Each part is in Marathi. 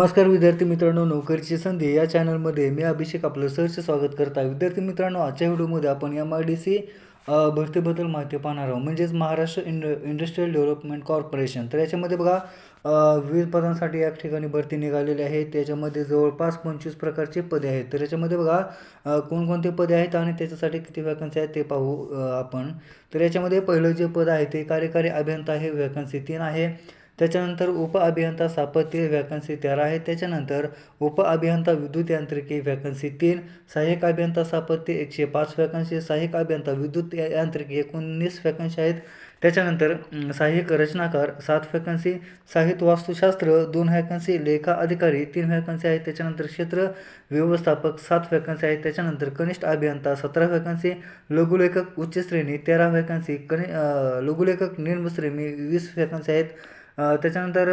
नमस्कार विद्यार्थी मित्रांनो नोकरीची संधी या चॅनलमध्ये मी अभिषेक आपलं सहर्ष स्वागत करत आहे. विद्यार्थी मित्रांनो आजच्या व्हिडिओमध्ये आपण एम आय डी सी भरतीबद्दल माहिती पाहणार आहोत. म्हणजेच Maharashtra ind industrial development corporation. तर याच्यामध्ये बघा विविध पदांसाठी या ठिकाणी भरती निघालेली आहे. त्याच्यामध्ये जवळपास पंचवीस प्रकारचे पदे आहेत. तर याच्यामध्ये बघा कोणकोणते पदे आहेत आणि त्याच्यासाठी किती वॅकन्सी आहेत ते पाहू आपण. तर याच्यामध्ये पहिलं जे पद आहे ते कार्यकारी अभियंता आहे. वॅकन्सी तीन आहे. त्याच्यानंतर उप अभियंता स्थापत्य वॅकन्सी तेरा आहे. त्याच्यानंतर उप अभियंता विद्युत यांत्रिकी वॅकन्सी तीन सहाय्यक अभियंता स्थापत्य एकशे पाच वॅकन्सी सहाय्यक अभियंता विद्युत यांत्रिकी एकोणीस वॅकन्सी आहेत. त्याच्यानंतर सहाय्यक रचनाकार सात वॅकन्सी साहित्य वास्तुशास्त्र दोन वॅकन्सी लेखा अधिकारी तीन वॅकन्सी आहेत. त्याच्यानंतर क्षेत्र व्यवस्थापक सात वॅकन्सी आहेत. त्याच्यानंतर कनिष्ठ अभियंता सतरा वॅकन्सी लघुलेखक उच्च श्रेणी तेरा वॅकन्सी कनि लघुलेखक निम्न श्रेणी वीस वॅकन्सी आहेत. त्याच्यानंतर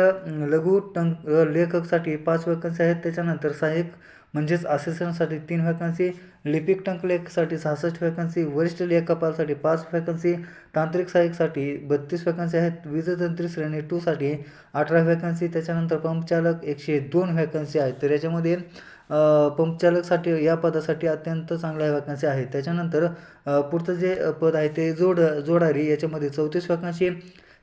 लघु टंक लेखकसाठी पाच वॅकन्सी आहेत. त्याच्यानंतर सहाय्यक म्हणजेच असिस्टंटसाठी तीन वॅकन्सी लिपिक टंकलेखसाठी सहासष्ट वॅकन्सी वरिष्ठ लेखापालसाठी पाच वॅकन्सी तांत्रिक सहाय्यकसाठी बत्तीस वॅकन्सी आहेत. वीजतंत्री श्रेणी टूसाठी अठरा वॅकन्सी त्याच्यानंतर पंपचालक एकशे दोन वॅकन्सी आहेत. तर याच्यामध्ये पंपचालकसाठी या पदासाठी अत्यंत चांगल्या वॅकन्सी आहेत त्याच्यानंतर पुढचं जे पद आहे ते जोड जोडारी याच्यामध्ये चौतीस वॅकन्सी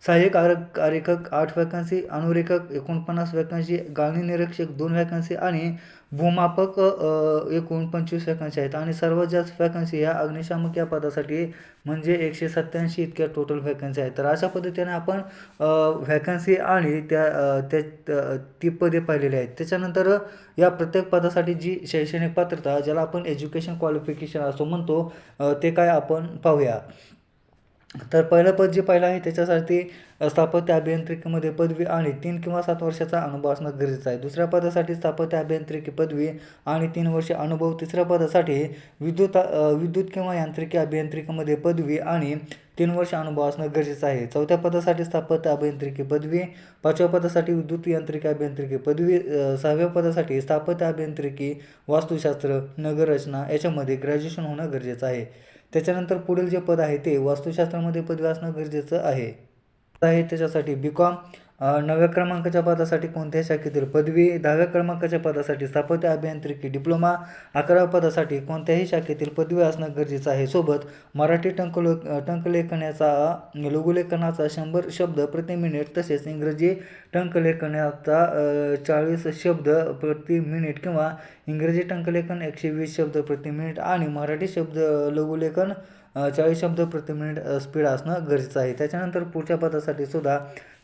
सहाय्यक आर आरेखक आठ वॅकन्सी अनुरेखक एकोणपन्नास वॅकन्सी गाळणी निरीक्षक दोन वॅकन्सी आणि भूमापक एकूण पंचवीस वॅकन्सी आहेत. आणि सर्वात जास्त वॅकन्सी ह्या अग्निशामक या पदासाठी म्हणजे एकशे सत्त्याऐंशी इतक्या टोटल वॅकन्सी आहेत. तर अशा पद्धतीने आपण व्हॅकन्सी आणि त्या त्या ती पदे पाहिलेली आहेत. त्याच्यानंतर या प्रत्येक पदासाठी जी शैक्षणिक पात्रता ज्याला आपण एज्युकेशन क्वालिफिकेशन असं म्हणतो ते काय आपण पाहूया. तर पहिलं पद जे पहिलं आहे त्याच्यासाठी स्थापत्य अभियांत्रिकीमध्ये पदवी आणि तीन किंवा सात वर्षाचा अनुभव असणं गरजेचं आहे. दुसऱ्या पदासाठी स्थापत्य अभियांत्रिकी पदवी आणि तीन वर्ष अनुभव तिसऱ्या पदासाठी विद्युत विद्युत किंवा यांत्रिकी अभियांत्रिकीमध्ये पदवी आणि तीन वर्ष अनुभव असणं गरजेचं आहे. चौथ्या पदासाठी स्थापत्य अभियांत्रिकी पदवी पाचव्या पदासाठी विद्युत यांत्रिकी अभियांत्रिकी पदवी सहाव्या पदासाठी स्थापत्य अभियांत्रिकी वास्तुशास्त्र नगररचना याच्यामध्ये ग्रॅज्युएशन होणं गरजेचं आहे. त्याच्यानंतर पुढील जे पद आहे ते वास्तुशास्त्रामध्ये पदवी असणं गरजेचं आहे. आहे त्याच्यासाठी बी कॉम नवव्या क्रमांकाच्या पदासाठी कोणत्याही शाखेतील पदवी दहाव्या क्रमांकाच्या पदासाठी स्थापत्य अभियांत्रिकी डिप्लोमा अकराव्या पदासाठी कोणत्याही शाखेतील पदवी असणं गरजेचं आहे. सोबत मराठी टंकलो टंकलेखनाचा लघुलेखनाचा शंभर शब्द प्रति मिनिट तसेच इंग्रजी टंकलेखनाचा चाळीस शब्द प्रति मिनिट किंवा इंग्रजी टंकलेखन एकशे वीस शब्द प्रति मिनिट आणि मराठी शब्द लघुलेखन चाळीस शब्द प्रति मिनिट स्पीड असणं गरजेचं आहे. त्याच्यानंतर पुढच्या पदासाठी सुद्धा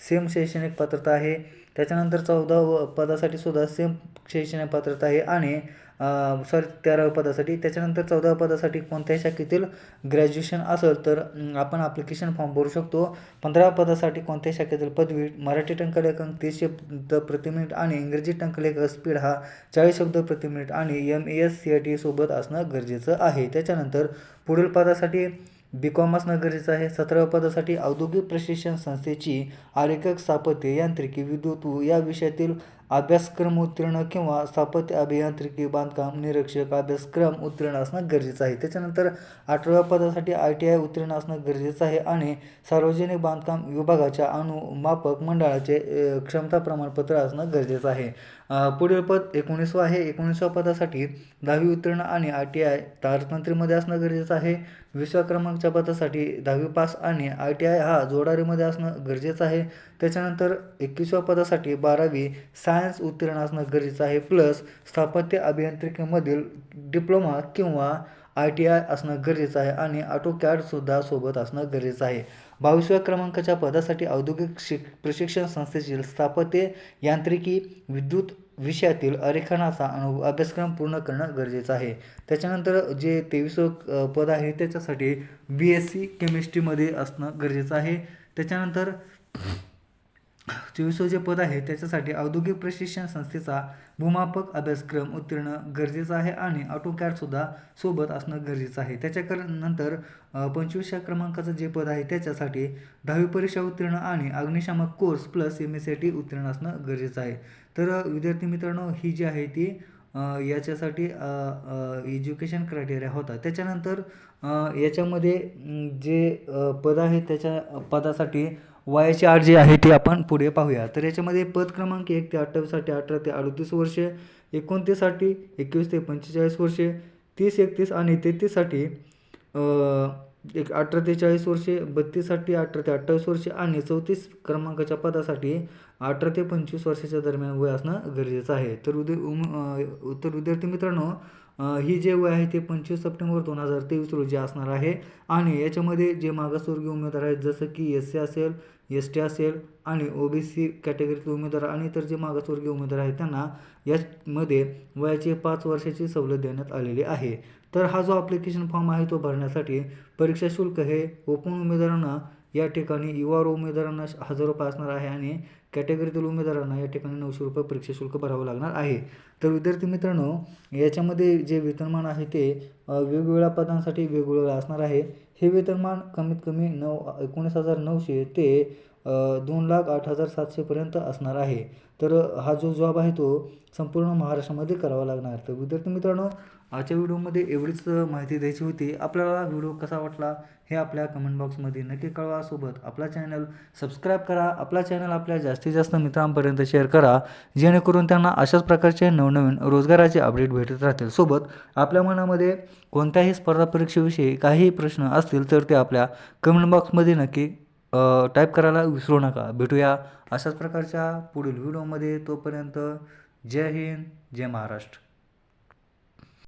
सेम शैक्षणिक पात्रता आहे. त्याच्यानंतर चौदा व पदासाठी सुद्धा सेम शैक्षणिक पात्रता आहे. आणि सॉरी तेराव्या पदासाठी. त्याच्यानंतर चौदाव्या पदासाठी कोणत्याही शाखेतील ग्रॅज्युएशन असेल तर आपण ॲप्लिकेशन फॉर्म भरू शकतो. पंधराव्या पदासाठी कोणत्याही शाखेतील पदवी मराठी टंकलेखन तीस शब्द प्रति मिनिट आणि इंग्रजी टंकलेखन स्पीड हा चाळीस शब्द प्रति मिनिट आणि M S C I T सोबत असणं गरजेचं आहे. त्याच्यानंतर पुढील पदासाठी बी कॉम असणं गरजेचं आहे. सतराव्या पदासाठी औद्योगिक प्रशिक्षण संस्थेची आरेखक स्थापत्य यांत्रिकी विद्युत या विषयातील अभ्यासक्रम उत्तीर्ण किंवा स्थापत्य अभियांत्रिकी बांधकाम निरीक्षक अभ्यासक्रम उत्तीर्ण असणं गरजेचं आहे. त्याच्यानंतर अठराव्या पदासाठी आय टी आय उत्तीर्ण असणं गरजेचं आहे आणि सार्वजनिक बांधकाम विभागाच्या अनुमापक मंडळाचे क्षमता प्रमाणपत्र असणं गरजेचं आहे. पुढील पद एकोणीसवं आहे. एकोणीसव्या पदासाठी दहावी उत्तीर्ण आणि आय टी आय तारतंत्रीमध्ये असणं गरजेचं आहे. विसव्या क्रमांकच्या पदासाठी दहावी पास आणि आय टी आय हा जोडारीमध्ये असणं गरजेचं आहे. त्याच्यानंतर एकवीसव्या पदासाठी बारावी सायन्स उत्तीर्ण असणं गरजेचं आहे. प्लस स्थापत्य अभियांत्रिकीमधील डिप्लोमा किंवा आय टी आय असणं गरजेचं आहे आणि ऑटो कॅडसुद्धा सोबत असणं गरजेचं आहे. बावीसव्या क्रमांकाच्या पदासाठी औद्योगिक शिक प्रशिक्षण संस्थेतील स्थापत्य यांत्रिकी विद्युत विषयातील अरेखनाचा अनुभव अभ्यासक्रम पूर्ण करणं गरजेचं आहे. त्याच्यानंतर जे तेवीसवं पद आहे त्याच्यासाठी बी एस सी केमिस्ट्रीमध्ये असणं गरजेचं आहे. त्याच्यानंतर चोवीस जे पद आहे. त्याच्यासाठी औद्योगिक प्रशिक्षण संस्थेचा भूमापक अभ्यासक्रम उत्तीर्ण गरजेचं आहे आणि ऑटोकॅडसुद्धा सोबत असणं गरजेचं आहे. त्याच्या नंतर पंचवीसच्या क्रमांकाचं जे पद आहे त्याच्यासाठी दहावी परीक्षा उत्तीर्ण आणि अग्निशामक course plus M S C T उत्तीर्ण असणं गरजेचं आहे. तर विद्यार्थी मित्रांनो ही जी आहे ती याच्यासाठी एज्युकेशन क्रायटेरिया होता. त्याच्यानंतर याच्यामध्ये जे पद आहे त्याच्या पदासाठी वयाची अट जी आहे ती आपण पुढे पाहूया. तर याच्यामध्ये पद क्रमांक एक ते अठ्ठावीससाठी अठरा ते अडतीस वर्षे एकोणतीससाठी एकवीस ते पंचेचाळीस वर्षे तीस एकतीस आणि तेहतीससाठी एक अठरा ते चाळीस वर्षे बत्तीससाठी अठरा ते अठ्ठावीस वर्षे आणि चौतीस क्रमांकाच्या पदासाठी अठरा ते पंचवीस वर्षाच्या दरम्यान वय असणं गरजेचं आहे. तर उद्या उम तर विद्यार्थी मित्रांनो ही जे वय आहे ते पंचवीस सप्टेंबर दोन हजार तेवीस रोजी असणार आहे. आणि याच्यामध्ये जे मागासवर्गीय उमेदवार आहेत जसं की एस सी असेल एस टी असेल आणि ओ बी सी कॅटेगरीतले उमेदवार आणि इतर जे मागासवर्गीय उमेदवार आहेत त्यांना यामध्ये वयाची पाच वर्षाची सवलत देण्यात आलेली आहे. तर हा जो ॲप्लिकेशन फॉर्म आहे तो भरण्यासाठी परीक्षा शुल्क हे ओपन उमेदवारांना या ठिकाणी युवा उमेदवारांना हजार रुपये असणार आहे आणि कॅटेगरीतील उमेदवारांना या ठिकाणी नऊशे रुपये परीक्षा शुल्क भरावं लागणार आहे. तर विद्यार्थी मित्रांनो याच्यामध्ये जे वेतनमान आहे ते वेगवेगळ्या पदांसाठी वेगवेगळं असणार आहे. हे वेतनमान कमीत कमी नऊ एकोणीस हजार नऊशे ते दोन लाख आठ हजार सातशेपर्यंत असणार आहे. तर हा जो जॉब आहे तो संपूर्ण महाराष्ट्रामध्ये करावा लागणार. तर विद्यार्थी मित्रांनो आजच्या व्हिडिओमध्ये एवढीच माहिती द्यायची होती. आपल्याला व्हिडिओ कसा वाटला हे आपल्या कमेंट बॉक्समध्ये नक्की कळवा. सोबत आपला चॅनल सबस्क्राईब करा. आपला चॅनल आपल्या जास्तीत जास्त मित्रांपर्यंत शेअर करा. जेणेकरून त्यांना अशाच प्रकारचे नवनवीन रोजगाराचे अपडेट भेटत राहतील. सोबत आपल्या मनामध्ये कोणत्याही स्पर्धा परीक्षेविषयी काहीही प्रश्न असतील तर ते आपल्या कमेंट बॉक्समध्ये नक्की टाईप करायला विसरू नका. भेटूया अशाच प्रकारच्या पुढील व्हिडिओमध्ये तोपर्यंत जय हिंद जय महाराष्ट्र.